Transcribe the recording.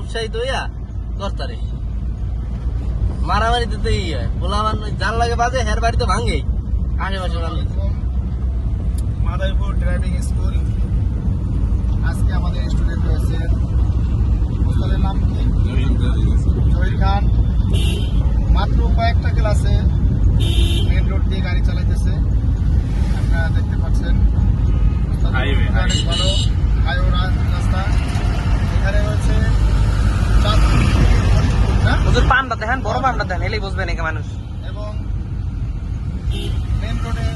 উৎসাহিত হইয়া করতারে মারামারি দিতে ই হয়। পোলাবান জান লাগে বাজে হের বাড়ি তো ভাঙেই আশেপাশে মানুষ। মাদারীপুর ড্রাইভিং স্কুল আজকে আমাদের স্টুডেন্ট রয়েছে। ওস্তাদের নাম কি জহির খান। মাত্র কয়েকটা ক্লাসে মেন রোড দিয়ে গাড়ি চালাইতেছে। আপনারা দেখতে পাচ্ছেন। অনেক. ভালো। হাইও রাস্তা। আমরা দেখেন বড় আমরা দেখেন এলেই বুঝবেন একে মানুষ। এবং মেন রোডে